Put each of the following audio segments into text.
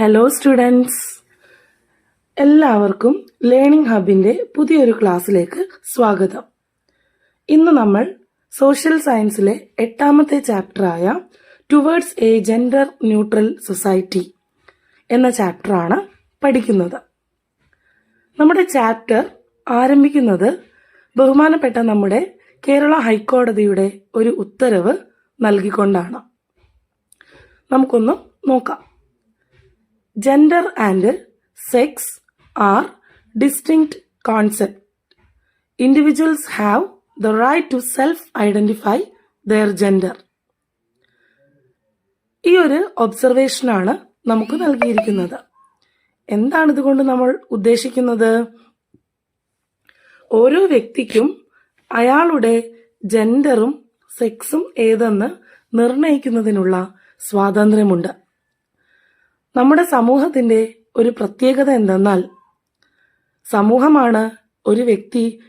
Hello students എല്ലാവർക്കും learning ഹബിന്റെ പുതിയൊരു ക്ലാസ്സിലേക്ക് സ്വാഗതം. ഇന്ന് നമ്മൾ സോഷ്യൽ സയൻസിലെ എട്ടാമത്തെ ചാപ്റ്ററായ towards a gender neutral society എന്ന ചാപ്റ്ററാണ് പഠിക്കുന്നത്. നമ്മുടെ ചാപ്റ്റർ ആരംഭിക്കുന്നത് ബഹുമാനപ്പെട്ട നമ്മുടെ കേരള ഹൈക്കോടതിയുടെ ഒരു ഉത്തരവ് നൽകിക്കൊണ്ടാണ്. നമുക്കൊന്ന് നോക്കാം. Gender and sex are distinct concept individuals have the right to self identify their gender ഈ ഒരു ഒബ്സർവേഷനാണ് നമുക്ക് നൽകിയിരിക്കുന്നത്. എന്താണ് ഇതുകൊണ്ട് നമ്മൾ ഉദ്ദേശിക്കുന്നത്? ഓരോ വ്യക്തിക്കും അയാളുടെ ജെൻഡറും സെക്സും ഏതെന്ന് നിർണയിക്കുന്നതിനുള്ള സ്വാതന്ത്ര്യമുണ്ട്. നമ്മുടെ സമൂഹത്തിന്റെ ഒരു പ്രത്യേകത എന്തെന്നാൽ സമൂഹമാണ് ഒരു വ്യക്തി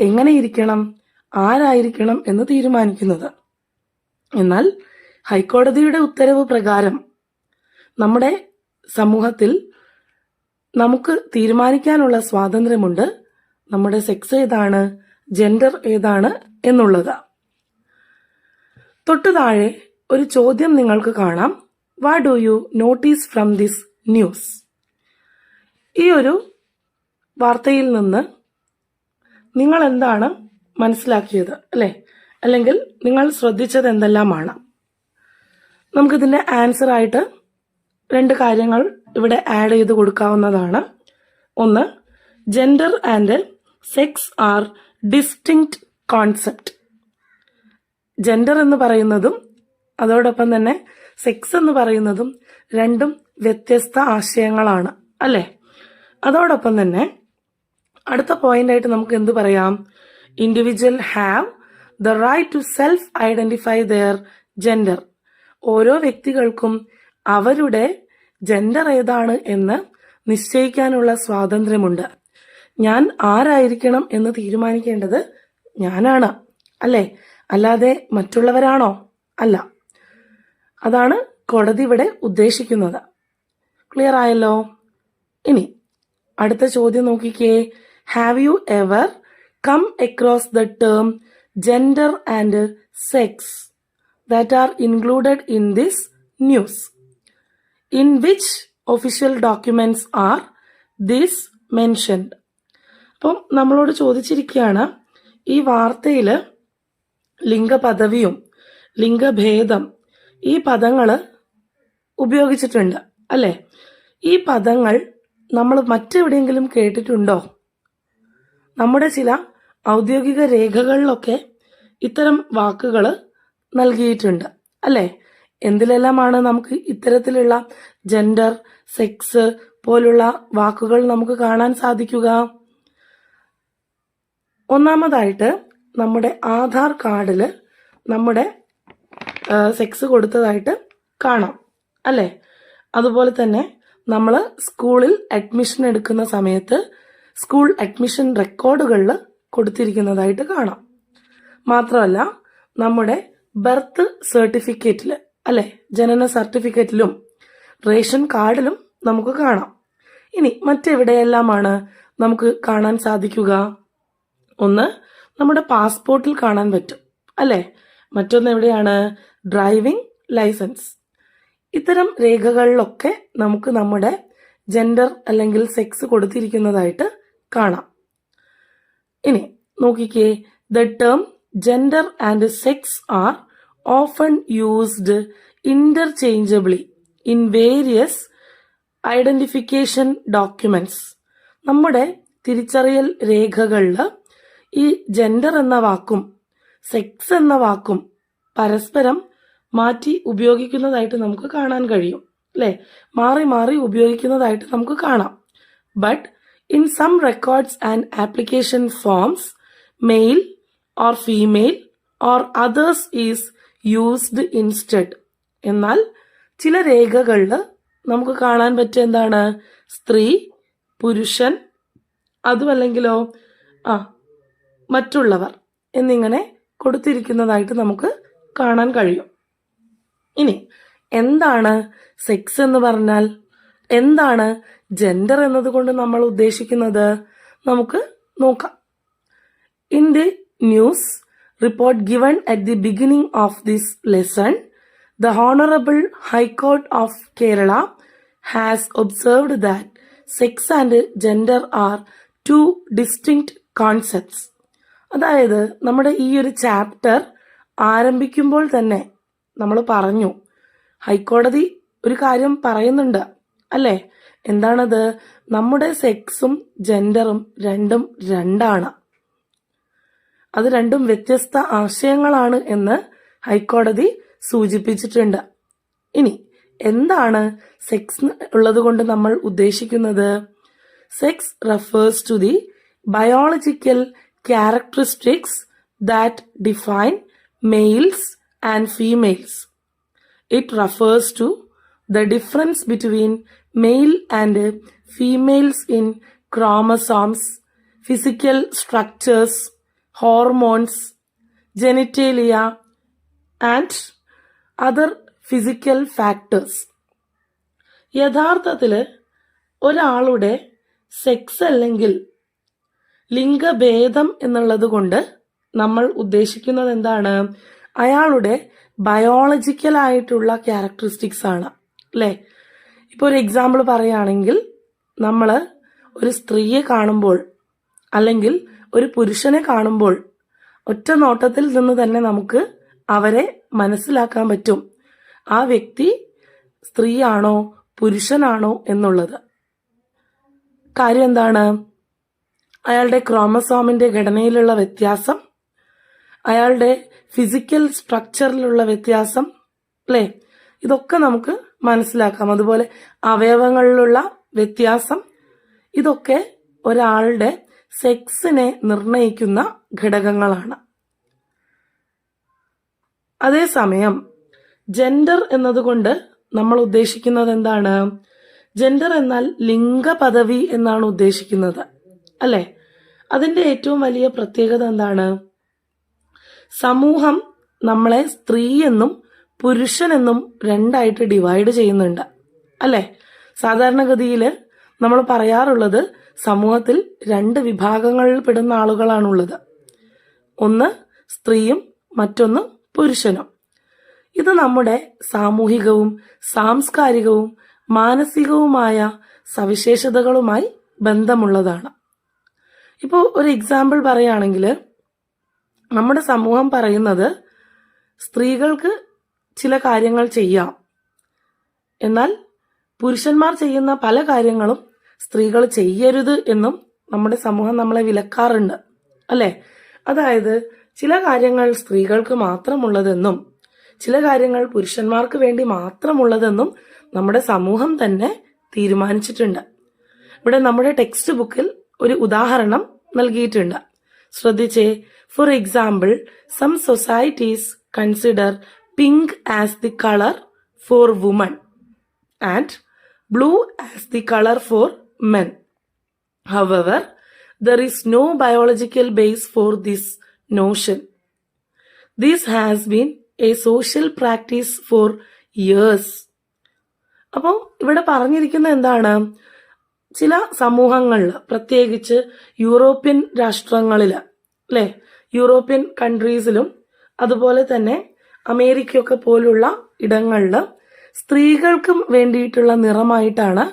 എങ്ങനെ ഇരിക്കണം ആരായിരിക്കണം എന്ന് തീരുമാനിക്കുന്നത്. എന്നാൽ ഹൈക്കോടതിയുടെ ഉത്തരവ് പ്രകാരം നമ്മുടെ സമൂഹത്തിൽ നമുക്ക് തീരുമാനിക്കാനുള്ള സ്വാതന്ത്ര്യമുണ്ട്. നമ്മുടെ സെക്സ് ഏതാണ് ജെൻഡർ ഏതാണ് എന്നുള്ളത്. തൊട്ടു താഴെ ഒരു ചോദ്യം നിങ്ങൾക്ക് കാണാം. What do you notice from this news ഈ ഒരു വാർത്തയിൽ നിന്ന് നിങ്ങൾ എന്താണ് മനസ്സിലാക്കിയത് അല്ലെ? അല്ലെങ്കിൽ നിങ്ങൾ ശ്രദ്ധിച്ചത് എന്തെല്ലാമാണ്? നമുക്കിതിന്റെ ആൻസർ ആയിട്ട് രണ്ട് കാര്യങ്ങൾ ഇവിടെ ആഡ് ചെയ്ത് കൊടുക്കാവുന്നതാണ്. ഒന്ന് gender and sex are distinct concept gender എന്ന് പറയുന്നതും അതോടൊപ്പം തന്നെ സെക്സ് എന്ന് പറയുന്നതും രണ്ടും വ്യത്യസ്ത ആശയങ്ങളാണ് അല്ലേ? അതോടൊപ്പം തന്നെ അടുത്ത പോയിന്റ് ആയിട്ട് നമുക്ക് എന്ത് പറയാം? Individual have the right to self identify their gender ഓരോ വ്യക്തികൾക്കും അവരുടെ ജെൻഡർ ഏതാണ് എന്ന് നിശ്ചയിക്കാനുള്ള സ്വാതന്ത്ര്യമുണ്ട്. ഞാൻ ആരായിരിക്കണം എന്ന് തീരുമാനിക്കേണ്ടത് ഞാനാണ് അല്ലേ? അല്ലാതെ മറ്റുള്ളവരാണോ? അല്ല. അതാണ് കോടതി ഇവിടെ ഉദ്ദേശിക്കുന്നത്. ക്ലിയർ ആയല്ലോ? ഇനി അടുത്ത ചോദ്യം നോക്കിക്കേ. Have you ever come across the term gender and sex that are included in this news in which official documents are this mentioned അപ്പം നമ്മളോട് ചോദിച്ചിരിക്കുകയാണ് ഈ വാർത്തയിൽ ലിംഗപദവിയും ലിംഗഭേദം ഈ പദങ്ങൾ ഉപയോഗിച്ചിട്ടുണ്ട് അല്ലേ? ഈ പദങ്ങൾ നമ്മൾ മറ്റെവിടെയെങ്കിലും കേട്ടിട്ടുണ്ടോ? നമ്മുടെ ചില ഔദ്യോഗിക രേഖകളിലൊക്കെ ഇത്തരം വാക്കുകൾ നൽകിയിട്ടുണ്ട് അല്ലേ? എന്തിലെല്ലാമാണ് നമുക്ക് ഇത്തരത്തിലുള്ള ജെൻഡർ സെക്സ് പോലുള്ള വാക്കുകൾ നമുക്ക് കാണാൻ സാധിക്കുക? ഒന്നാമതായിട്ട് നമ്മുടെ ആധാർ കാർഡിൽ നമ്മുടെ സെക്സ് കൊടുത്തതായിട്ട് കാണാം അല്ലേ? അതുപോലെ തന്നെ നമ്മൾ സ്കൂളിൽ അഡ്മിഷൻ എടുക്കുന്ന സമയത്ത് സ്കൂൾ അഡ്മിഷൻ റെക്കോർഡുകളിൽ കൊടുത്തിരിക്കുന്നതായിട്ട് കാണാം. മാത്രമല്ല നമ്മുടെ ബർത്ത് സർട്ടിഫിക്കറ്റിൽ അല്ലെ? ജനന സർട്ടിഫിക്കറ്റിലും റേഷൻ കാർഡിലും നമുക്ക് കാണാം. ഇനി മറ്റെവിടെയെല്ലാമാണ് നമുക്ക് കാണാൻ സാധിക്കുക? ഒന്ന് നമ്മുടെ പാസ്പോർട്ടിൽ കാണാൻ പറ്റും അല്ലേ? മറ്റൊന്ന് എവിടെയാണ്? Driving licence. ഇത്തരം രേഖകളിലൊക്കെ നമുക്ക് നമ്മുടെ ജെൻഡർ അല്ലെങ്കിൽ സെക്സ് കൊടുത്തിരിക്കുന്നതായിട്ട് കാണാം. ഇനി നോക്കിക്കേ the term gender and sex are often used interchangeably in various identification documents. നമ്മുടെ തിരിച്ചറിയൽ രേഖകളിൽ ഈ ജെൻഡർ എന്ന വാക്കും സെക്സ് എന്ന വാക്കും പരസ്പരം മാറ്റി ഉപയോഗിക്കുന്നതായിട്ട് നമുക്ക് കാണാൻ കഴിയും അല്ലെ? മാറി മാറി ഉപയോഗിക്കുന്നതായിട്ട് നമുക്ക് കാണാം. But in some records and application forms male or female or others is used instead എന്നാൽ ചില രേഖകളിൽ നമുക്ക് കാണാൻ പറ്റിയ എന്താണ്? സ്ത്രീ പുരുഷൻ അതുമല്ലെങ്കിലോ ആ മറ്റുള്ളവർ എന്നിങ്ങനെ കൊടുത്തിരിക്കുന്നതായിട്ട് നമുക്ക് കാണാൻ കഴിയും. ഇനി എന്താണ് സെക്സ് എന്ന് പറഞ്ഞാൽ? എന്താണ് ജെൻഡർ എന്നതുകൊണ്ട് നമ്മൾ ഉദ്ദേശിക്കുന്നത്? നമുക്ക് നോക്കാം. In the news report given at the beginning of this lesson the honourable high court of Kerala has observed that sex and gender are two distinct concepts അതായത് നമ്മുടെ ഈ ഒരു ചാപ്റ്റർ ആരംഭിക്കുമ്പോൾ തന്നെ നമ്മൾ പറഞ്ഞു. ഹൈക്കോടതി ഒരു കാര്യം പറയുന്നുണ്ട്. അല്ലേ? എന്താണത്? നമ്മുടെ സെക്സും ജെൻഡറും രണ്ടും രണ്ടാണ്. അത് രണ്ടും വ്യത്യസ്ത ആശയങ്ങളാണ് എന്ന് ഹൈക്കോടതി സൂചിപ്പിച്ചിട്ടുണ്ട്. ഇനി എന്താണ് സെക്സ് ഉള്ളത് കൊണ്ട് നമ്മൾ ഉദ്ദേശിക്കുന്നത്? Sex refers to the biological characteristics that define males and females. It refers to the difference between male and females in chromosomes, physical structures, hormones, genitalia, and other physical factors. യഥാർത്ഥത്തിൽ ഒരാളുടെ sex അല്ലെങ്കിൽ ലിംഗഭേദം എന്നുള്ളത് കൊണ്ട് നമ്മൾ ഉദ്ദേശിക്കുന്നത് എന്താണ് അയാളുടെ ബയോളജിക്കൽ ആയിട്ടുള്ള ക്യാരക്ടറിസ്റ്റിക്സ് ആണ് അല്ലേ? ഇപ്പോൾ ഒരു എക്സാമ്പിൾ പറയുകയാണെങ്കിൽ നമ്മൾ ഒരു സ്ത്രീയെ കാണുമ്പോൾ അല്ലെങ്കിൽ ഒരു പുരുഷനെ കാണുമ്പോൾ ഒറ്റ നോട്ടത്തിൽ നിന്ന് തന്നെ നമുക്ക് അവരെ മനസ്സിലാക്കാൻ പറ്റും. ആ വ്യക്തി സ്ത്രീയാണോ പുരുഷനാണോ എന്നുള്ളത്. കാര്യം എന്താണ്? അയാളുടെ ക്രോമസോമിന്റെ ഘടനയിലുള്ള വ്യത്യാസം അയാളുടെ ഫിസിക്കൽ സ്ട്രക്ചറിലുള്ള വ്യത്യാസം അല്ലേ ഇതൊക്കെ നമുക്ക് മനസ്സിലാക്കാം. അതുപോലെ അവയവങ്ങളിലുള്ള വ്യത്യാസം ഇതൊക്കെ ഒരാളുടെ സെക്സിനെ നിർണയിക്കുന്ന ഘടകങ്ങളാണ്. അതേസമയം ജെൻഡർ എന്നതുകൊണ്ട് നമ്മൾ ഉദ്ദേശിക്കുന്നത് എന്താണ്? ജെൻഡർ എന്നാൽ ലിംഗപദവി എന്നാണ് ഉദ്ദേശിക്കുന്നത് അല്ലെ? അതിന്റെ ഏറ്റവും വലിയ പ്രത്യേകത എന്താണ്? സമൂഹം നമ്മളെ സ്ത്രീ എന്നും പുരുഷൻ എന്നും രണ്ടായിട്ട് ഡിവൈഡ് ചെയ്യുന്നുണ്ട്. അല്ലെ? സാധാരണഗതിയിൽ നമ്മൾ പറയാറുള്ളത് സമൂഹത്തിൽ രണ്ട് വിഭാഗങ്ങളിൽ പെടുന്ന ആളുകളാണുള്ളത്. ഒന്ന് സ്ത്രീയും മറ്റൊന്ന് പുരുഷനും. ഇത് നമ്മുടെ സാമൂഹികവും സാംസ്കാരികവും മാനസികവുമായ സവിശേഷതകളുമായി ബന്ധമുള്ളതാണ്. ഇപ്പോൾ ഒരു എക്സാമ്പിൾ പറയുകയാണെങ്കിൽ നമ്മുടെ സമൂഹം പറയുന്നത് സ്ത്രീകൾക്ക് ചില കാര്യങ്ങൾ ചെയ്യാം. എന്നാൽ പുരുഷന്മാർ ചെയ്യുന്ന പല കാര്യങ്ങളും സ്ത്രീകൾ ചെയ്യരുത് എന്നും നമ്മുടെ സമൂഹം നമ്മളെ വിലക്കാറുണ്ട്. അല്ലേ? അതായത് ചില കാര്യങ്ങൾ സ്ത്രീകൾക്ക് മാത്രമുള്ളതെന്നും ചില കാര്യങ്ങൾ പുരുഷന്മാർക്ക് വേണ്ടി മാത്രമുള്ളതെന്നും നമ്മുടെ സമൂഹം തന്നെ തീരുമാനിച്ചിട്ടുണ്ട്. ഇവിടെ നമ്മുടെ ടെക്സ്റ്റ് ബുക്കിൽ ഒരു ഉദാഹരണം നൽകിയിട്ടുണ്ട്. ശ്രദ്ധിച്ചേ for example some societies consider pink as the colour for woman and blue as the colour for men However, there is no biological base for this notion. This has been a social practice for years. അപ്പോൾ ഇവിടെ പറഞ്ഞിരിക്കുന്ന എന്താണ് ചില സമൂഹങ്ങളിൽ പ്രത്യേകിച്ച് European രാഷ്ട്രങ്ങളിൽ അല്ലെ European കൺട്രീസിലും അതുപോലെ തന്നെ അമേരിക്കയൊക്കെ പോലുള്ള ഇടങ്ങളിൽ സ്ത്രീകൾക്കും വേണ്ടിയിട്ടുള്ള നിറമായിട്ടാണ്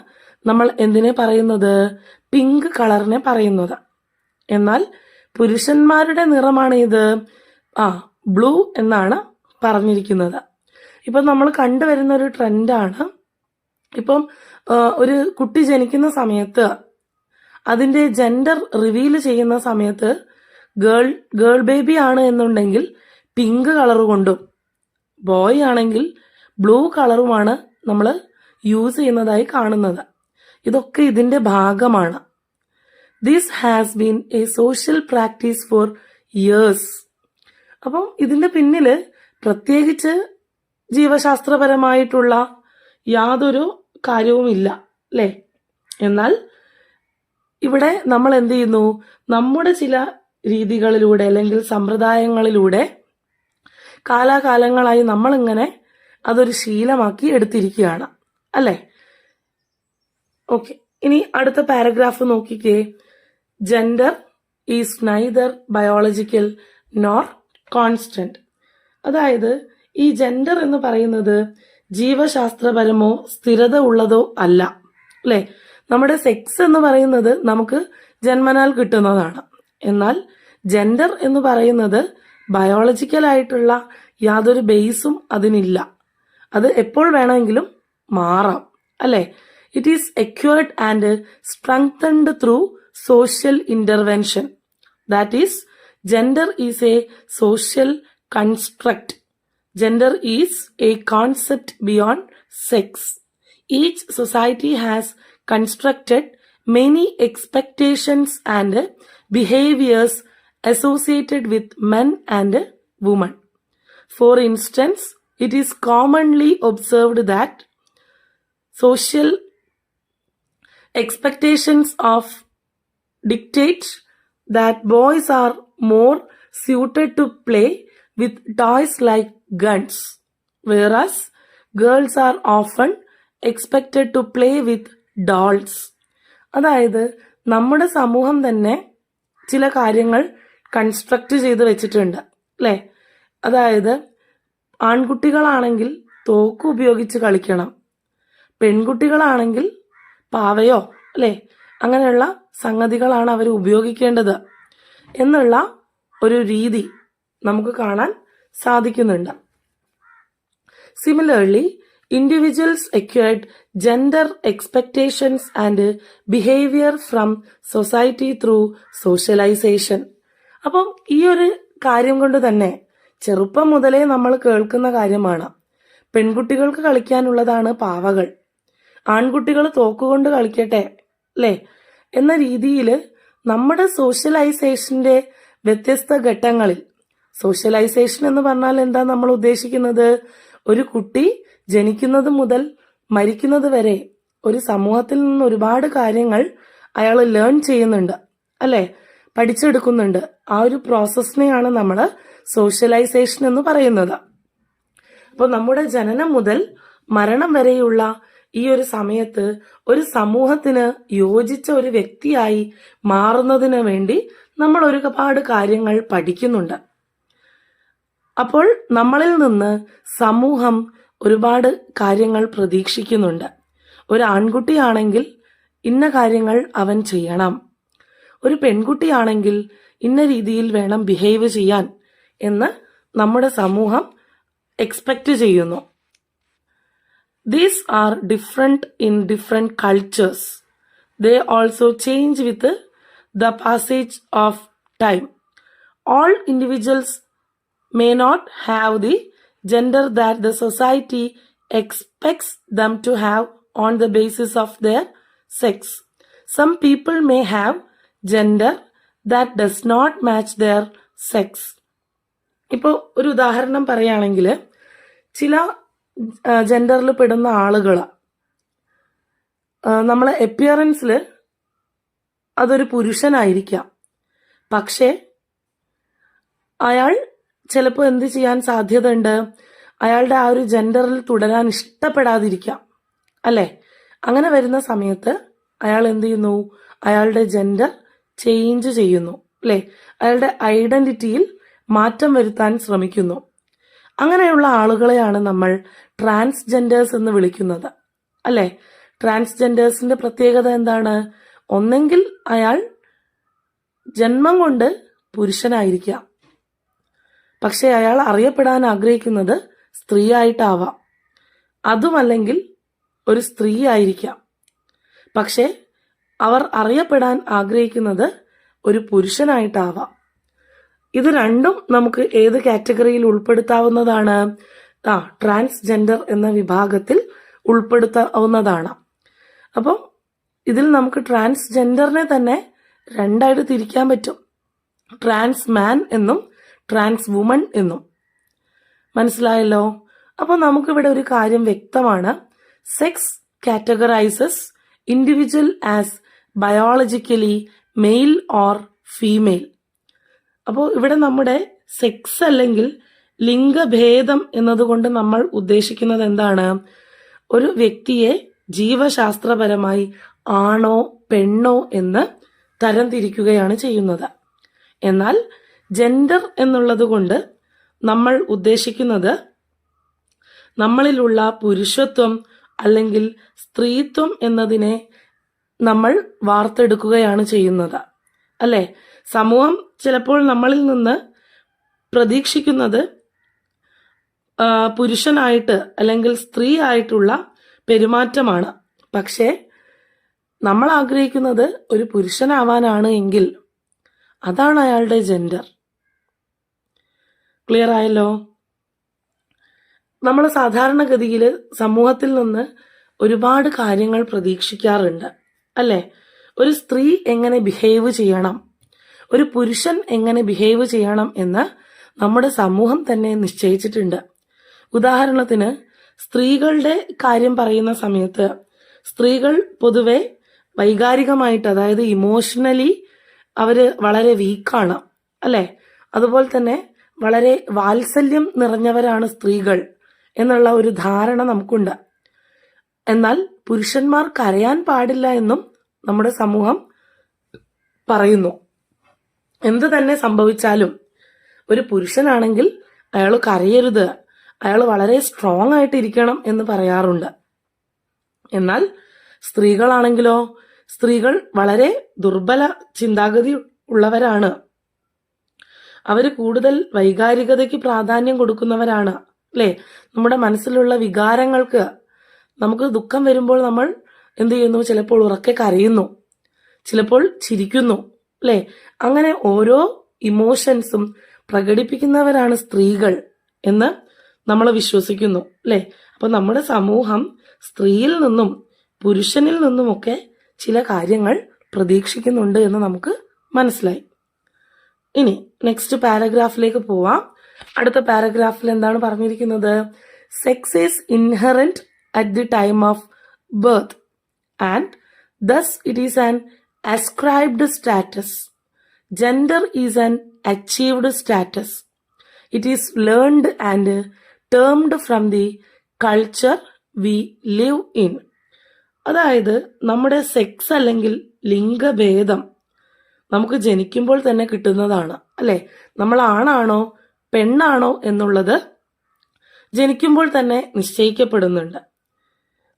നമ്മൾ എന്തിനെ പറയുന്നത്? പിങ്ക് കളറിനെ പറയുന്നത്. എന്നാൽ പുരുഷന്മാരുടെ നിറമാണ് ഇത്. ആ ബ്ലൂ എന്നാണ് പറഞ്ഞിരിക്കുന്നത്. ഇപ്പം നമ്മൾ കണ്ടുവരുന്ന ഒരു ട്രെൻഡാണ്. ഇപ്പം ഒരു കുട്ടി ജനിക്കുന്ന സമയത്ത് അതിന്റെ ജെൻഡർ റിവീൽ ചെയ്യുന്ന സമയത്ത് ഗേൾ ഗേൾ ബേബി ആണ് എന്നുണ്ടെങ്കിൽ പിങ്ക് കളർ കൊണ്ടും ബോയ് ആണെങ്കിൽ ബ്ലൂ കളറുമാണ് നമ്മൾ യൂസ് ചെയ്യുന്നതായി കാണുന്നത്. ഇതൊക്കെ ഇതിന്റെ ഭാഗമാണ്. This has been a social practice for years അപ്പം ഇതിന്റെ പിന്നിൽ പ്രത്യേകിച്ച് ജീവശാസ്ത്രപരമായിട്ടുള്ള യാതൊരു കാര്യവുമില്ല അല്ലേ? എന്നാൽ ഇവിടെ നമ്മൾ എന്ത് ചെയ്യുന്നു? നമ്മുടെ ചില രീതികളിലൂടെ അല്ലെങ്കിൽ സമ്പ്രദായങ്ങളിലൂടെ കാലാകാലങ്ങളായി നമ്മളിങ്ങനെ അതൊരു ശീലമാക്കി എടുത്തിരിക്കുകയാണ് അല്ലേ? ഓക്കെ ഇനി അടുത്ത പാരഗ്രാഫ് നോക്കിക്കേ. Gender is neither biological nor constant. അതായത് ഈ ജെൻഡർ എന്ന് പറയുന്നത് ജീവശാസ്ത്രപരമോ സ്ഥിരത ഉള്ളതോ അല്ല അല്ലേ? നമ്മുടെ സെക്സ് എന്ന് പറയുന്നത് നമുക്ക് ജന്മനാൽ കിട്ടുന്നതാണ്. എന്നാൽ ജെൻഡർ എന്ന് പറയുന്നത് ബയോളജിക്കലായിട്ടുള്ള യാതൊരു ബേസും അതിനില്ല. അത് എപ്പോൾ വേണമെങ്കിലും മാറാം അല്ലേ? It is acquired and strengthened through social intervention that is gender is a social construct gender is a concept beyond sex each society has constructed many expectations and behaviors associated with men and women. For instance, it is commonly observed that social expectations of dictate that boys are more suited to play with toys like guns, whereas girls are often expected to play with dolls. അതായത് നമ്മുടെ സമൂഹം തന്നെ ചില കാര്യങ്ങൾ construct ചെയ്ത് വെച്ചിട്ടുണ്ട് അല്ലേ? അതായത് ആൺകുട്ടികളാണെങ്കിൽ തോക്ക് ഉപയോഗിച്ച് കളിക്കണം പെൺകുട്ടികളാണെങ്കിൽ പാവയോ അല്ലേ? അങ്ങനെയുള്ള സംഗതികളാണ് അവർ ഉപയോഗിക്കേണ്ടത് എന്നുള്ള ഒരു രീതി നമുക്ക് കാണാൻ സാധിക്കുന്നുണ്ട്. Similarly individuals acquired gender expectations and behaviour from society through socialisation അപ്പം ഈ ഒരു കാര്യം കൊണ്ട് തന്നെ ചെറുപ്പം മുതലേ നമ്മൾ കേൾക്കുന്ന കാര്യമാണ്. പെൺകുട്ടികൾക്ക് കളിക്കാനുള്ളതാണ് പാവകൾ. ആൺകുട്ടികൾ തോക്കുകൊണ്ട് കളിക്കട്ടെ അല്ലേ? എന്ന രീതിയിൽ നമ്മുടെ സോഷ്യലൈസേഷന്റെ വ്യത്യസ്ത ഘട്ടങ്ങളിൽ സോഷ്യലൈസേഷൻ എന്ന് പറഞ്ഞാൽ എന്താ നമ്മൾ ഉദ്ദേശിക്കുന്നത്? ഒരു കുട്ടി ജനിക്കുന്നത് മുതൽ മരിക്കുന്നത് വരെ ഒരു സമൂഹത്തിൽ നിന്ന് ഒരുപാട് കാര്യങ്ങൾ അയാൾ ലേൺ ചെയ്യുന്നുണ്ട് അല്ലെ? പഠിച്ചെടുക്കുന്നുണ്ട്. ആ ഒരു പ്രോസസ്സിനെയാണ് നമ്മൾ സോഷ്യലൈസേഷൻ എന്ന് പറയുന്നത്. അപ്പോൾ നമ്മുടെ ജനനം മുതൽ മരണം വരെയുള്ള ഈ ഒരു സമയത്ത് ഒരു സമൂഹത്തിന് യോജിച്ച ഒരു വ്യക്തിയായി മാറുന്നതിന് വേണ്ടി നമ്മൾ ഒരുപാട് കാര്യങ്ങൾ പഠിക്കുന്നുണ്ട്. അപ്പോൾ നമ്മളിൽ നിന്ന് സമൂഹം ഒരുപാട് കാര്യങ്ങൾ പ്രതീക്ഷിക്കുന്നുണ്ട്. ഒരു ആൺകുട്ടിയാണെങ്കിൽ ഇന്ന കാര്യങ്ങൾ അവൻ ചെയ്യണം. ഒരു പെൺകുട്ടിയാണെങ്കിൽ ഇന്ന രീതിയിൽ വേണം ബിഹേവ് ചെയ്യാൻ എന്ന് നമ്മുടെ സമൂഹം എക്സ്പെക്റ്റ് ചെയ്യുന്നു. These are different in different cultures they also change with the passage of time all individuals may not have the gender that the society expects them to have on the basis of their sex. Some people may have gender that does not match their sex. ഇപ്പോൾ ഒരു ഉദാഹരണം പറയുകയാണെങ്കിൽ ചില ജെൻഡറിൽ പെടുന്ന ആളുകൾ നമ്മളെ എപ്പിയറൻസിൽ അതൊരു പുരുഷനായിരിക്കാം പക്ഷേ അയാൾ ചിലപ്പോൾ എന്ത് ചെയ്യാൻ സാധ്യതയുണ്ട്? അയാളുടെ ആ ഒരു ജെൻഡറിൽ തുടരാൻ ഇഷ്ടപ്പെടാതിരിക്കാം അല്ലെ? അങ്ങനെ വരുന്ന സമയത്ത് അയാൾ എന്ത് ചെയ്യുന്നു? അയാളുടെ ജെൻഡർ ചേഞ്ച് ചെയ്യുന്നു. അല്ലെ? അയാളുടെ ഐഡന്റിറ്റിയിൽ മാറ്റം വരുത്താൻ ശ്രമിക്കുന്നു. അങ്ങനെയുള്ള ആളുകളെയാണ് നമ്മൾ ട്രാൻസ്ജെൻഡേഴ്സ് എന്ന് വിളിക്കുന്നത്. അല്ലെ? ട്രാൻസ്ജെൻഡേഴ്സിന്റെ പ്രത്യേകത എന്താണ്? ഒന്നെങ്കിൽ അയാൾ ജന്മം കൊണ്ട് പുരുഷനായിരിക്കാം പക്ഷെ അയാൾ അറിയപ്പെടാൻ ആഗ്രഹിക്കുന്നത് സ്ത്രീയായിട്ടാവാം. അതുമല്ലെങ്കിൽ ഒരു സ്ത്രീ ആയിരിക്കാം. പക്ഷെ അവർ അറിയപ്പെടാൻ ആഗ്രഹിക്കുന്നത് ഒരു പുരുഷനായിട്ടാവാം. ഇത് രണ്ടും നമുക്ക് ഏത് കാറ്റഗറിയിൽ ഉൾപ്പെടുത്താവുന്നതാണ്? ആ ട്രാൻസ്ജെൻഡർ എന്ന വിഭാഗത്തിൽ ഉൾപ്പെടുത്താവുന്നതാണ്. അപ്പം ഇതിൽ നമുക്ക് ട്രാൻസ്ജെൻഡറിനെ തന്നെ രണ്ടായിട്ട് തിരിക്കാൻ പറ്റും. ട്രാൻസ് മാൻ എന്നും ട്രാൻസ് വുമൺ എന്നും. മനസ്സിലായല്ലോ? അപ്പോൾ നമുക്കിവിടെ ഒരു കാര്യം വ്യക്തമാണ്. Sex categorises individual as biologically male or female അപ്പോൾ ഇവിടെ നമ്മുടെ സെക്സ് അല്ലെങ്കിൽ ലിംഗഭേദം എന്നതുകൊണ്ട് നമ്മൾ ഉദ്ദേശിക്കുന്നത് എന്താണ്? ഒരു വ്യക്തിയെ ജീവശാസ്ത്രപരമായി ആണോ പെണ്ണോ എന്ന് തരംതിരിക്കുകയാണ് ചെയ്യുന്നത്. എന്നാൽ ജെൻഡർ എന്നുള്ളത് കൊണ്ട് നമ്മൾ ഉദ്ദേശിക്കുന്നത് നമ്മളിലുള്ള പുരുഷത്വം അല്ലെങ്കിൽ സ്ത്രീത്വം എന്നതിനെ നമ്മൾ വാർത്തെടുക്കുകയാണ് ചെയ്യുന്നത്. അല്ലെ? സമൂഹം ചിലപ്പോൾ നമ്മളിൽ നിന്ന് പ്രതീക്ഷിക്കുന്നത് പുരുഷനായിട്ട് അല്ലെങ്കിൽ സ്ത്രീ ആയിട്ടുള്ള പെരുമാറ്റമാണ്. പക്ഷേ നമ്മൾ ആഗ്രഹിക്കുന്നത് ഒരു പുരുഷനാവാനാണ് എങ്കിൽ അതാണ് അയാളുടെ ജെൻഡർ ക്ലിയർ ആയല്ലോ? നമ്മൾ സാധാരണഗതിയിൽ സമൂഹത്തിൽ നിന്ന് ഒരുപാട് കാര്യങ്ങൾ പ്രതീക്ഷിക്കാറുണ്ട് അല്ലേ? ഒരു സ്ത്രീ എങ്ങനെ ബിഹേവ് ചെയ്യണം ഒരു പുരുഷൻ എങ്ങനെ ബിഹേവ് ചെയ്യണം എന്ന് നമ്മുടെ സമൂഹം തന്നെ നിശ്ചയിച്ചിട്ടുണ്ട്. ഉദാഹരണത്തിന് സ്ത്രീകളുടെ കാര്യം പറയുന്ന സമയത്ത് സ്ത്രീകൾ പൊതുവെ വൈകാരികമായിട്ട് അതായത് ഇമോഷണലി അവർ വളരെ വീക്കാണ് അല്ലേ? അതുപോലെ തന്നെ വളരെ വാത്സല്യം നിറഞ്ഞവരാണ് സ്ത്രീകൾ എന്നുള്ള ഒരു ധാരണ നമുക്കുണ്ട്. എന്നാൽ പുരുഷന്മാർ കരയാൻ പാടില്ല എന്നും നമ്മുടെ സമൂഹം പറയുന്നു. എന്ത് തന്നെ സംഭവിച്ചാലും ഒരു പുരുഷനാണെങ്കിൽ അയാൾ കരയരുത്. അയാൾ വളരെ സ്ട്രോങ് ആയിട്ടിരിക്കണം എന്ന് പറയാറുണ്ട്. എന്നാൽ സ്ത്രീകളാണെങ്കിലോ സ്ത്രീകൾ വളരെ ദുർബല ചിന്താഗതി ഉള്ളവരാണ്. അവർ കൂടുതൽ വൈകാരികതയ്ക്ക് പ്രാധാന്യം കൊടുക്കുന്നവരാണ്. അല്ലേ? നമ്മുടെ മനസ്സിലുള്ള വികാരങ്ങൾക്ക് നമുക്ക് ദുഃഖം വരുമ്പോൾ നമ്മൾ എന്ത് ചെയ്യുന്നു? ചിലപ്പോൾ ഉറക്കെ കരയുന്നു. ചിലപ്പോൾ ചിരിക്കുന്നു. അല്ലേ? അങ്ങനെ ഓരോ ഇമോഷൻസും പ്രകടിപ്പിക്കുന്നവരാണ് സ്ത്രീകൾ എന്ന് നമ്മൾ വിശ്വസിക്കുന്നു. അല്ലേ? അപ്പൊ നമ്മുടെ സമൂഹം സ്ത്രീയിൽ നിന്നും പുരുഷനിൽ നിന്നുമൊക്കെ ചില കാര്യങ്ങൾ പ്രതീക്ഷിക്കുന്നുണ്ട് എന്ന് നമുക്ക് മനസ്സിലായി. ഇനി നെക്സ്റ്റ് പാരഗ്രാഫിലേക്ക് പോവാം. അടുത്ത പാരഗ്രാഫിൽ എന്താണ് പറഞ്ഞിരിക്കുന്നത്? Sex is inherent at the time of birth and thus it is an ascribed status gender is an achieved status it is learned and termed from the culture we live in അതായത് നമ്മുടെ sex അല്ലെങ്കിൽ ലിംഗഭേദം നമുക്ക് ജനിക്കുമ്പോൾ തന്നെ കിട്ടുന്നതാണ് അല്ലേ? നമ്മൾ ആണാണോ പെണ്ണാണോ എന്നുള്ളത് ജനിക്കുമ്പോൾ തന്നെ നിശ്ചയിക്കപ്പെടുന്നുണ്ട്.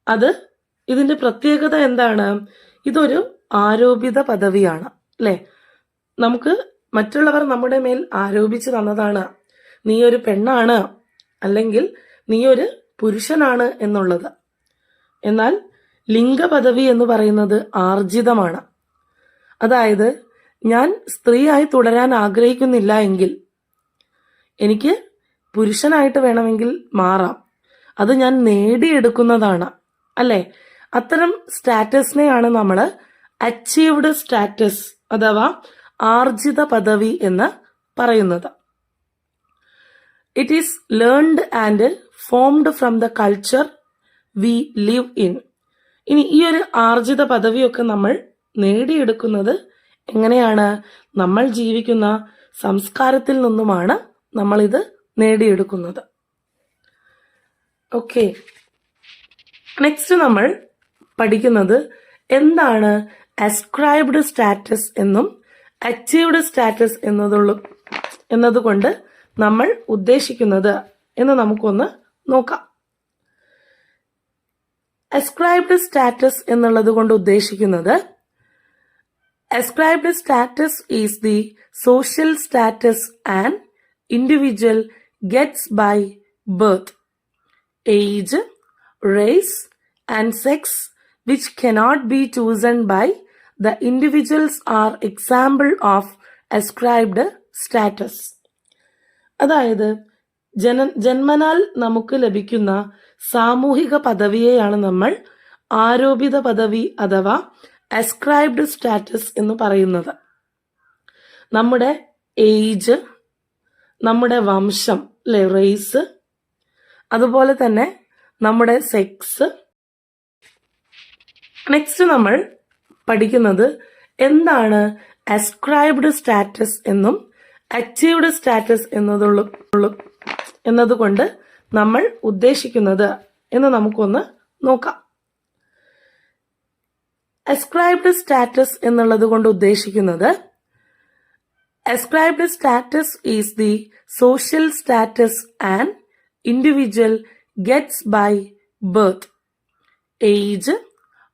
അത് ഇതിന്റെ പ്രത്യേകത എന്താണ്? ഇതൊരു ആരോപിത പദവിയാണ് അല്ലെ? നമുക്ക് മറ്റുള്ളവർ നമ്മുടെ മേൽ ആരോപിച്ചു തന്നതാണ് നീ ഒരു പെണ്ണാണ് അല്ലെങ്കിൽ നീ ഒരു പുരുഷനാണ് എന്നുള്ളത്. എന്നാൽ ലിംഗപദവി എന്ന് പറയുന്നത് ആർജിതമാണ്. അതായത് ഞാൻ സ്ത്രീയായി തുടരാൻ ആഗ്രഹിക്കുന്നില്ല എങ്കിൽ എനിക്ക് പുരുഷനായിട്ട് വേണമെങ്കിൽ മാറാം. അത് ഞാൻ നേടിയെടുക്കുന്നതാണ്. അല്ലേ? അത്തരം സ്റ്റാറ്റസിനെയാണ് നമ്മൾ അച്ചീവ്ഡ് സ്റ്റാറ്റസ് അഥവാ ആർജിത പദവി എന്ന് പറയുന്നത്. It is learned and formed from the culture we live in ഇനി ഈ ഒരു ആർജിത പദവിയൊക്കെ നമ്മൾ നേടിയെടുക്കുന്നത് എങ്ങനെയാണ് നമ്മൾ ജീവിക്കുന്ന സംസ്കാരത്തിൽ നിന്നുമാണ് നമ്മളിത് നേടിയെടുക്കുന്നത്. ഓക്കെ നെക്സ്റ്റ് നമ്മൾ പഠിക്കുന്നത് എന്താണ് അസ്ക്രൈബ്ഡ് സ്റ്റാറ്റസ് എന്നും അച്ചീവ്ഡ് സ്റ്റാറ്റസ് എന്നതുള്ളൂ എന്നതുകൊണ്ട് നമ്മൾ ഉദ്ദേശിക്കുന്നത് എന്ന് നമുക്കൊന്ന് നോക്കാം. അസ്ക്രൈബ്ഡ് സ്റ്റാറ്റസ് എന്നുള്ളത് കൊണ്ട് ഉദ്ദേശിക്കുന്നത് ascribed status is the social status an individual gets by birth, age, race, and sex, which cannot be chosen by the individuals are example of ascribed status. അതായത് ജന ജന്മനാൽ നമുക്ക് ലഭിക്കുന്ന സാമൂഹിക പദവിയെയാണ് നമ്മൾ ആരോപിത പദവി അഥവാ അസ്ക്രൈബ്ഡ് സ്റ്റാറ്റസ് എന്ന് പറയുന്നത്. നമ്മുടെ ഏജ് നമ്മുടെ വംശം അല്ലെ റേസ് അതുപോലെ തന്നെ നമ്മുടെ സെക്സ് നെക്സ്റ്റ് നമ്മൾ പഠിക്കുന്നത് എന്താണ് അസ്ക്രൈബ്ഡ് സ്റ്റാറ്റസ് എന്നും അച്ചീവ്ഡ് സ്റ്റാറ്റസ് എന്നതുള്ള എന്നതുകൊണ്ട് നമ്മൾ ഉദ്ദേശിക്കുന്നത് എന്ന് നമുക്കൊന്ന് നോക്കാം. അസ്ക്രൈബ്ഡ് സ്റ്റാറ്റസ് എന്നുള്ളത് കൊണ്ട് ഉദ്ദേശിക്കുന്നത് ascribed status is the social status an individual gets by birth, age,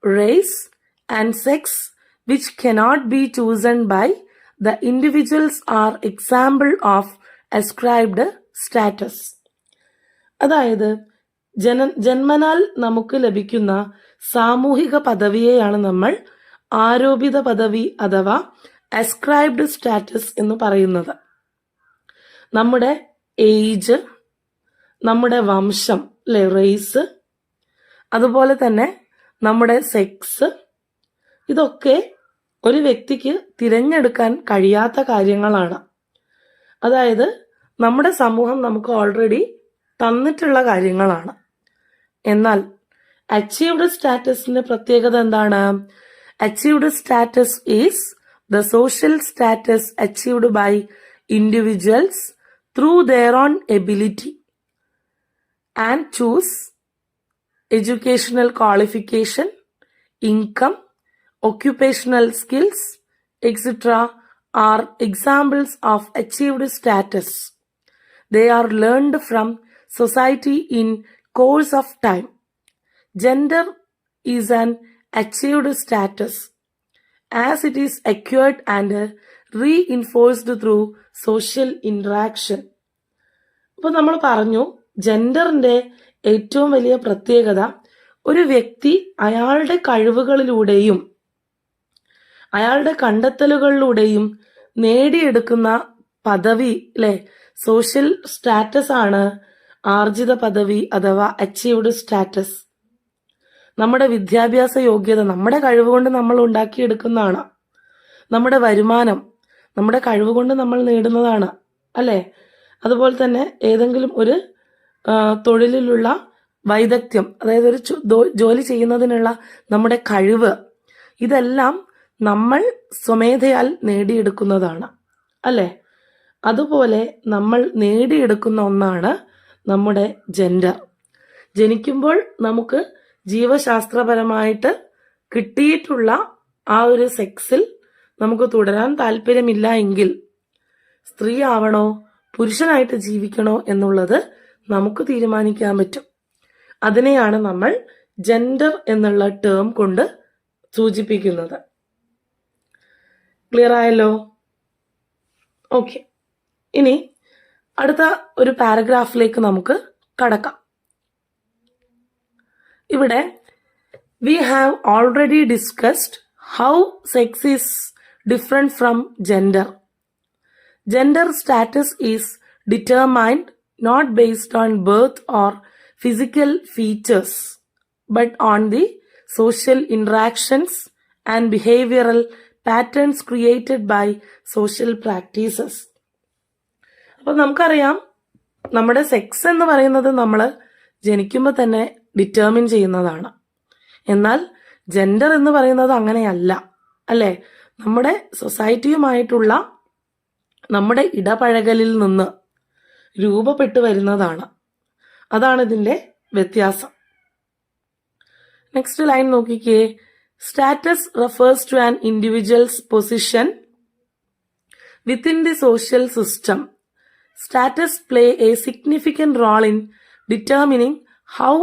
race, and sex, which cannot be chosen by the individuals are example of ascribed status. അതായത് ജന ജന്മനാൽ നമുക്ക് ലഭിക്കുന്ന സാമൂഹിക പദവിയെയാണ് നമ്മൾ ആരോപിത പദവി അഥവാ അസ്ക്രൈബ്ഡ് സ്റ്റാറ്റസ് എന്ന് പറയുന്നത്. നമ്മുടെ ഏജ് നമ്മുടെ വംശം അല്ലെ റേസ് അതുപോലെ തന്നെ നമ്മുടെ സെക്സ് ഇതൊക്കെ ഒരു വ്യക്തിക്ക് തിരഞ്ഞെടുക്കാൻ കഴിയാത്ത കാര്യങ്ങളാണ്. അതായത് നമ്മുടെ സമൂഹം നമുക്ക് ഓൾറെഡി തന്നിട്ടുള്ള കാര്യങ്ങളാണ്. എന്നാൽ അച്ചീവ്ഡ് സ്റ്റാറ്റസിന്റെ പ്രത്യേകത എന്താണ് achieved status is the social status achieved by individuals through their own ability and choose educational qualification, income, occupational skills, etc. are examples of achieved status. They are learned from society in course of time. Gender is an achieved status. As it is acquired and reinforced through social interaction. ഇപ്പൊ നമ്മൾ പറഞ്ഞു ജെൻഡറിന്റെ ഏറ്റവും വലിയ പ്രത്യേകത ഒരു വ്യക്തി അയാളുടെ കഴിവുകളിലൂടെയും അയാളുടെ കണ്ടെത്തലുകളിലൂടെയും നേടിയെടുക്കുന്ന പദവി അല്ലെ സോഷ്യൽ സ്റ്റാറ്റസ് ആണ് ആർജിത പദവി അഥവാ അച്ചീവ്ഡ് സ്റ്റാറ്റസ് നമ്മുടെ വിദ്യാഭ്യാസ യോഗ്യത നമ്മുടെ കഴിവ് കൊണ്ട് നമ്മൾ ഉണ്ടാക്കിയെടുക്കുന്നതാണ്. നമ്മുടെ വരുമാനം നമ്മുടെ കഴിവ് കൊണ്ട് നമ്മൾ നേടുന്നതാണ് അല്ലേ? അതുപോലെ തന്നെ ഏതെങ്കിലും ഒരു തൊഴിലിലുള്ള വൈദഗ്ധ്യം അതായത് ഒരു ജോലി ചെയ്യുന്നതിനുള്ള നമ്മുടെ കഴിവ് ഇതെല്ലാം നമ്മൾ സ്വമേധയാൽ നേടിയെടുക്കുന്നതാണ് അല്ലേ? അതുപോലെ നമ്മൾ നേടിയെടുക്കുന്ന ഒന്നാണ് നമ്മുടെ ജെൻഡർ. ജനിക്കുമ്പോൾ നമുക്ക് ജീവശാസ്ത്രപരമായിട്ട് കിട്ടിയിട്ടുള്ള ആ ഒരു സെക്സിൽ നമുക്ക് തുടരാൻ താല്പര്യമില്ല എങ്കിൽ സ്ത്രീ ആവണോ പുരുഷനായിട്ട് ജീവിക്കണോ എന്നുള്ളത് നമുക്ക് തീരുമാനിക്കാൻ പറ്റും. അതിനെയാണ് നമ്മൾ ജെൻഡർ എന്നുള്ള ടേം കൊണ്ട് സൂചിപ്പിക്കുന്നത്. ക്ലിയർ ആയല്ലോ? ഓക്കെ ഇനി അടുത്ത ഒരു പാരഗ്രാഫിലേക്ക് നമുക്ക് കടക്കാം. ഇവിടെ we have already discussed how sex is different from gender Gender status is determined not based on birth or physical features, but on the social interactions and behavioral patterns created by social practices. അപ്പൊ നമുക്കറിയാം നമ്മുടെ sex എന്ന് പറയുന്നത് നമ്മൾ ജനിക്കുമ്പോൾ തന്നെ determine ചെയ്യുന്നതാണ്. എന്നാൽ ജെൻഡർ എന്ന് പറയുന്നത് അങ്ങനെയല്ല അല്ലെ? നമ്മുടെ സൊസൈറ്റിയുമായിട്ടുള്ള നമ്മുടെ ഇടപഴകലിൽ നിന്ന് രൂപപ്പെട്ടു വരുന്നതാണ്. അതാണ് ഇതിന്റെ വ്യത്യാസം. നെക്സ്റ്റ് ലൈൻ നോക്കിക്കേ. Status refers to an individual's position within the social system status play a significant role in determining how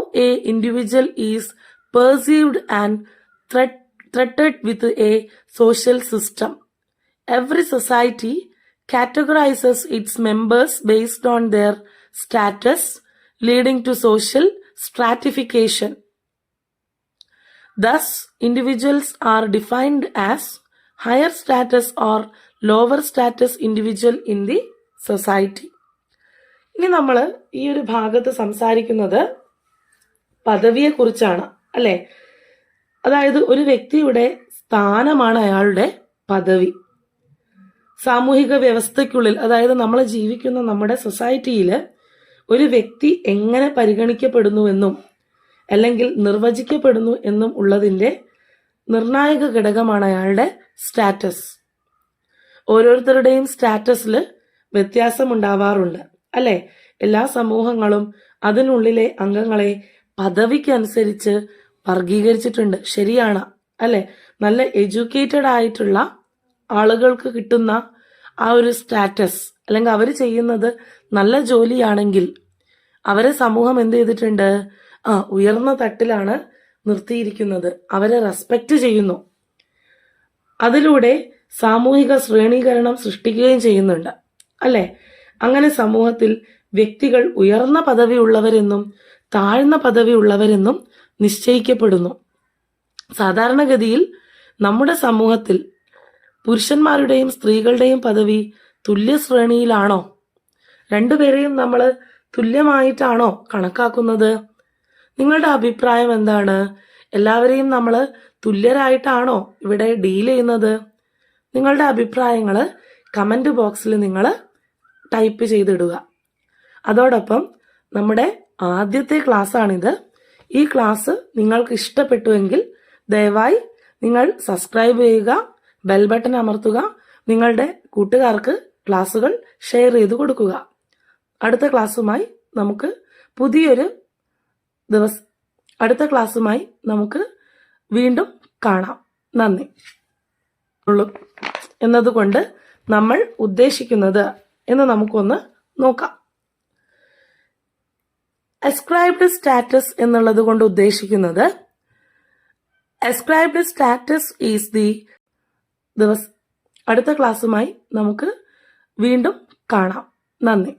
individual is perceived and threat, threatened with a social system. Every society categorizes its members based on their status, leading to social stratification. Thus, individuals are defined as higher status or lower status individual in the society. ഇനി നമ്മൾ ഈ ഒരു ഭാഗത്ത് സംസാരിക്കുന്നത് പദവിയെ അല്ലേ? അതായത് ഒരു വ്യക്തിയുടെ സ്ഥാനമാണ് അയാളുടെ പദവി. സാമൂഹിക വ്യവസ്ഥയ്ക്കുള്ളിൽ അതായത് നമ്മൾ ജീവിക്കുന്ന നമ്മുടെ സൊസൈറ്റിയിൽ ഒരു വ്യക്തി എങ്ങനെ പരിഗണിക്കപ്പെടുന്നുവെന്നും അല്ലെങ്കിൽ നിർവചിക്കപ്പെടുന്നു എന്നും ഉള്ളതിന്റെ നിർണായക ഘടകമാണ് അയാളുടെ സ്റ്റാറ്റസ്. ഓരോരുത്തരുടെയും സ്റ്റാറ്റസിൽ വ്യത്യാസമുണ്ടാവാറുണ്ട് അല്ലേ? എല്ലാ സമൂഹങ്ങളും അതിനുള്ളിലെ അംഗങ്ങളെ പദവിക്കനുസരിച്ച് വർഗീകരിച്ചിട്ടുണ്ട് ശരിയാണ്. അല്ലെ? നല്ല എഡ്യൂക്കേറ്റഡ് ആയിട്ടുള്ള ആളുകൾക്ക് കിട്ടുന്ന ആ ഒരു സ്റ്റാറ്റസ് അല്ലെങ്കിൽ അവർ ചെയ്യുന്നത് നല്ല ജോലിയാണെങ്കിൽ അവരെ സമൂഹം എന്ത് ചെയ്തിട്ടുണ്ട്? ആ ഉയർന്ന തട്ടിലാണ് നിർത്തിയിരിക്കുന്നത്. അവരെ റെസ്പെക്റ്റ് ചെയ്യുന്നു. അതിലൂടെ സാമൂഹിക ശ്രേണീകരണം സൃഷ്ടിക്കുകയും ചെയ്യുന്നുണ്ട്. അല്ലെ? അങ്ങനെ സമൂഹത്തിൽ വ്യക്തികൾ ഉയർന്ന പദവിയുള്ളവരെന്നും താഴ്ന്ന പദവിയുള്ളവരെന്നും നിശ്ചയിക്കപ്പെടുന്നു. സാധാരണഗതിയിൽ നമ്മുടെ സമൂഹത്തിൽ പുരുഷന്മാരുടെയും സ്ത്രീകളുടെയും പദവി തുല്യ ശ്രേണിയിലാണോ? രണ്ടുപേരെയും നമ്മൾ തുല്യമായിട്ടാണോ കണക്കാക്കുന്നത്? നിങ്ങളുടെ അഭിപ്രായം എന്താണ്? എല്ലാവരെയും നമ്മൾ തുല്യരായിട്ടാണോ ഇവിടെ ഡീൽ ചെയ്യുന്നത്? നിങ്ങളുടെ അഭിപ്രായങ്ങൾ കമന്റ് ബോക്സിൽ നിങ്ങൾ ടൈപ്പ് ചെയ്തിടുക. അതോടൊപ്പം നമ്മുടെ ആദ്യത്തെ ക്ലാസ് ആണിത് ഈ ക്ലാസ് നിങ്ങൾക്ക് ഇഷ്ടപ്പെട്ടുവെങ്കിൽ ദയവായി നിങ്ങൾ സബ്സ്ക്രൈബ് ചെയ്യുക ബെൽ ബട്ടൺ അമർത്തുക നിങ്ങളുടെ കൂട്ടുകാർക്ക് ക്ലാസ്സുകൾ ഷെയർ ചെയ്ത് കൊടുക്കുക. അടുത്ത ക്ലാസ്സുമായി നമുക്ക് പുതിയൊരു ദിവസം അടുത്ത ക്ലാസ്സുമായി നമുക്ക് വീണ്ടും കാണാം. നന്ദി. എന്നതുകൊണ്ട് നമ്മൾ ഉദ്ദേശിക്കുന്നത് എന്ന് നമുക്കൊന്ന് നോക്കാം. അസ്ക്രൈബ്ഡ് സ്റ്റാറ്റസ് എന്നുള്ളത് കൊണ്ട് ഉദ്ദേശിക്കുന്നത് അസ്ക്രൈബ്ഡ് സ്റ്റാറ്റസ് ഈസ് ദി ദിവസം അടുത്ത ക്ലാസ്സുമായി നമുക്ക് വീണ്ടും കാണാം. നന്ദി.